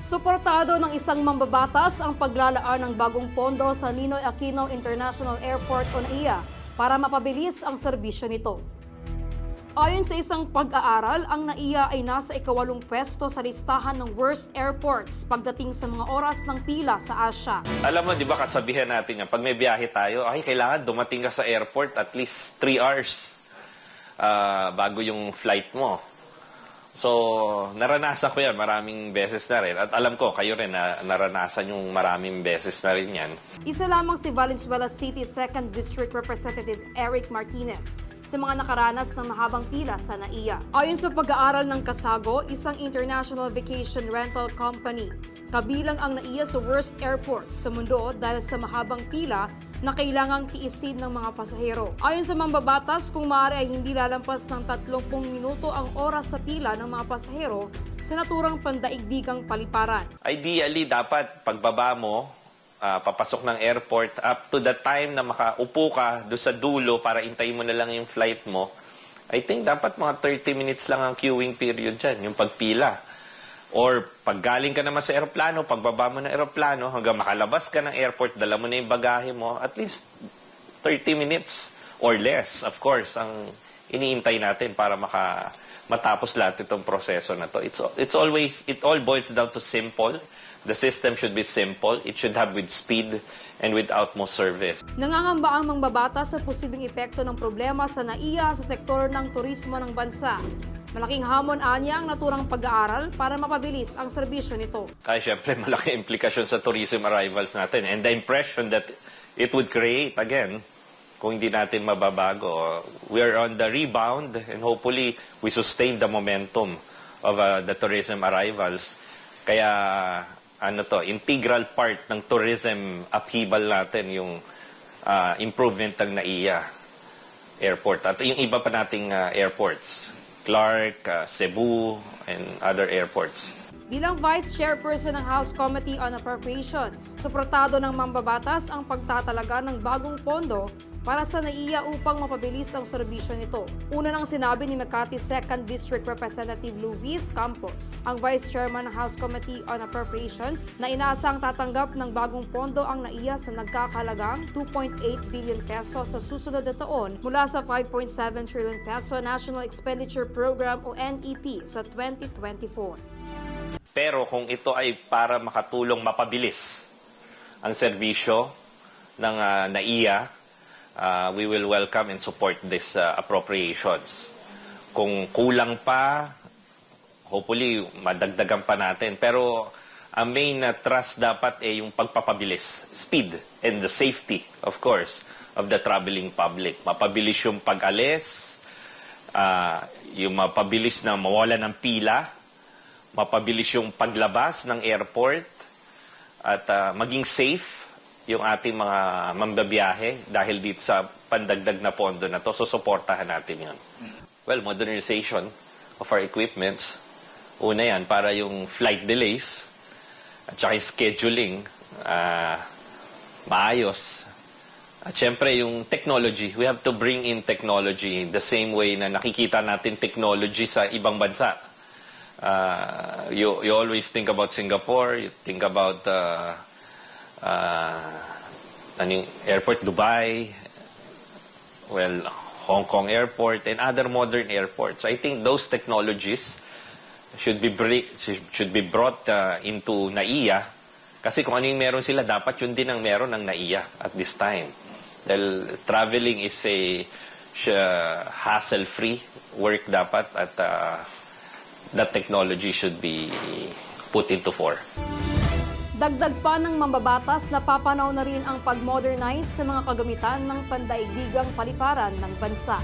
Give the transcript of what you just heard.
Suportado ng isang mambabatas ang paglalaan ng bagong pondo sa Ninoy Aquino International Airport o NAIA para mapabilis ang serbisyo nito. Ayon sa isang pag-aaral, ang NAIA ay nasa ikawalong pwesto sa listahan ng worst airports pagdating sa mga oras ng pila sa Asia. Alam mo, di ba kasabihan natin yan, pag may biyahe tayo, ay, kailangan dumating ka sa airport at least 3 hours ah, bago yung flight mo. So, naranasan ko yan maraming beses na rin. At alam ko, kayo rin na naranasan yung maraming beses na rin yan. Isa lamang si Valenzuela City 2nd District Representative Eric Martinez sa mga nakaranas ng mahabang pila sa NAIA. Ayon sa pag-aaral ng Kasago, isang international vacation rental company, kabilang ang NAIA sa worst airports sa mundo dahil sa mahabang pila na kailangang tiisin ng mga pasahero. Ayon sa mambabatas, kung maaari ay hindi lalampas ng 30 minuto ang oras sa pila ng mga pasahero sa naturang pandaigdigang paliparan. Ideally, dapat pagbaba mo, ah, papasok ng airport, up to the time na makaupo ka do sa dulo para intayin mo na lang yung flight mo, I think dapat mga 30 minutes lang ang queuing period dyan, yung pagpila. Or pag galing ka naman sa aeroplano, pagbaba mo ng aeroplano, hanggang makalabas ka ng airport, dala mo na yung bagahe mo, at least 30 minutes or less, of course, ang iniintay natin para maka matapos lahat itong proseso na to. It's it's always it all boils down to simple. The system should be simple. It should have with speed and with utmost service. Nangangamba ang mangbabata sa posibleng epekto ng problema sa NAIA sa sektor ng turismo ng bansa. Malaking hamon anya ang naturang pag-aaral para mapabilis ang serbisyo nito. Ay, syempre, malaki implikasyon sa tourism arrivals natin. And the impression that it would create, again, kung hindi natin mababago. We are on the rebound and hopefully we sustain the momentum of uh, the tourism arrivals. Kaya, ano to, integral part ng tourism upheaval natin yung uh, improvement ng NAIA airport at yung iba pa nating uh, airports. Clark, uh, Cebu, and other airports. Bilang Vice Chairperson ng House Committee on Appropriations, suportado ng mambabatas ang pagtatalaga ng bagong pondo para sa NAIA upang mapabilis ang serbisyo nito. Una nang sinabi ni Makati 2nd District Representative Luis Campos, ang Vice Chairman ng House Committee on Appropriations, na inaasang tatanggap ng bagong pondo ang NAIA sa nagkakalagang 2.8 billion peso sa susunod na taon mula sa 5.7 trillion peso National Expenditure Program o NEP sa 2024. Pero kung ito ay para makatulong mapabilis ang serbisyo ng ah, NAIA, ah, we will welcome and support this ah, appropriations. Kung kulang pa, hopefully madagdagan pa natin. Pero ang main na trust dapat ay yung pagpapabilis, speed and the safety, of course, of the traveling public. Mapabilis yung pag-alis, ah, yung mapabilis na mawala ng pila, mapabilis yung paglabas ng airport at ah, maging safe yung ating mga mambabiyahe dahil dito sa pandagdag na pondo na to. So, suportahan natin yun. Well, modernization of our equipments. Una yan, para yung flight delays at saka yung scheduling ah, maayos. At syempre, yung technology. We have to bring in technology the same way na nakikita natin technology sa ibang bansa. Uh, you, you always think about Singapore, you think about uh, uh, ano yung airport, Dubai, well, Hong Kong airport, and other modern airports. I think those technologies should be, should be brought uh, into NAIA kasi kung ano yung meron sila, dapat yun din ang meron ng NAIA at this time. Dahil traveling is a hassle-free work dapat at uh, that technology should be put into fore. Dagdag pa ng mambabatas na papanaw na rin ang pag-modernize sa mga kagamitan ng pandaigdigang paliparan ng bansa.